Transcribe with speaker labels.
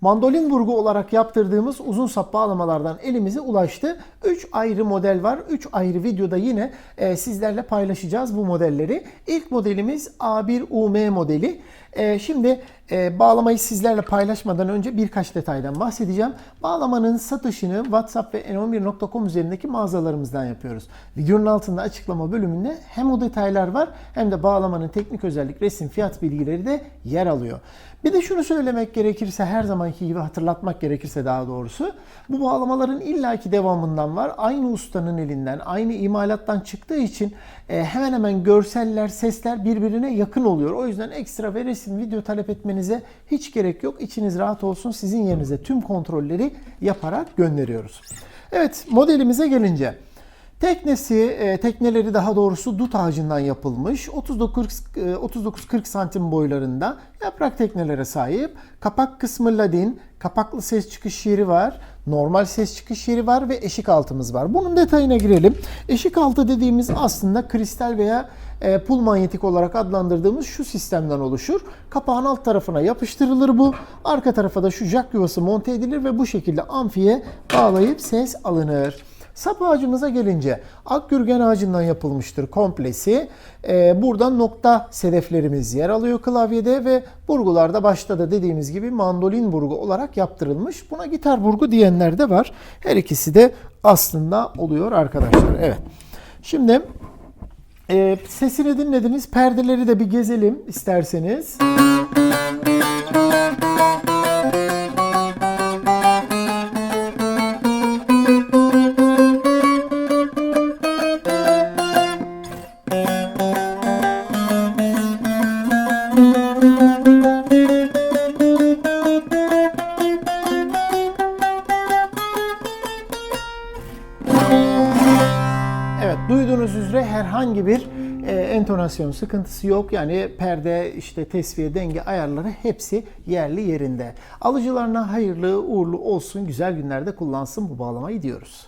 Speaker 1: mandolin burgu olarak yaptırdığımız uzun sap bağlamalardan elimize ulaştı. 3 ayrı model var. 3 ayrı videoda yine e, sizlerle paylaşacağız bu modelleri. İlk modelimiz A1UM modeli. E, şimdi e, bağlamayı sizlerle paylaşmadan önce birkaç detaydan bahsedeceğim. Bağlamanın satışını WhatsApp ve n11.com üzerindeki mağazalarımızdan yapıyoruz. Videonun altında açıklama bölümünde hem o detaylar var hem de bağlamanın teknik özellik, resim, fiyat bilgileri de yer alıyor. Bir de şunu söylemek gerekirse her zamanki gibi hatırlatmak gerekirse daha doğrusu bu bağlamaların illaki devamından var. Aynı ustanın elinden, aynı imalattan çıktığı için e, hemen hemen görseller, sesler birbirine yakın oluyor. O yüzden ekstra ve video talep etmenize hiç gerek yok. İçiniz rahat olsun. Sizin yerinize tüm kontrolleri yaparak gönderiyoruz. Evet modelimize gelince. Teknesi, e, tekneleri daha doğrusu dut ağacından yapılmış. 39-40 santim boylarında yaprak teknelere sahip. Kapak kısmı ladin, kapaklı ses çıkış yeri var. Normal ses çıkış yeri var ve eşik altımız var. Bunun detayına girelim. Eşik altı dediğimiz aslında kristal veya e, pul manyetik olarak adlandırdığımız şu sistemden oluşur. Kapağın alt tarafına yapıştırılır bu. Arka tarafa da şu jack yuvası monte edilir ve bu şekilde amfiye bağlayıp ses alınır. Sap ağacımıza gelince akgürgen ağacından yapılmıştır komplesi. Ee, buradan nokta sedeflerimiz yer alıyor klavyede ve burgularda başta da dediğimiz gibi mandolin burgu olarak yaptırılmış. Buna gitar burgu diyenler de var. Her ikisi de aslında oluyor arkadaşlar. Evet. Şimdi e, sesini dinlediniz. Perdeleri de bir gezelim isterseniz. Duyduğunuz üzere herhangi bir e, entonasyon sıkıntısı yok. Yani perde, işte tesviye, denge ayarları hepsi yerli yerinde. Alıcılarına hayırlı uğurlu olsun, güzel günlerde kullansın bu bağlamayı diyoruz.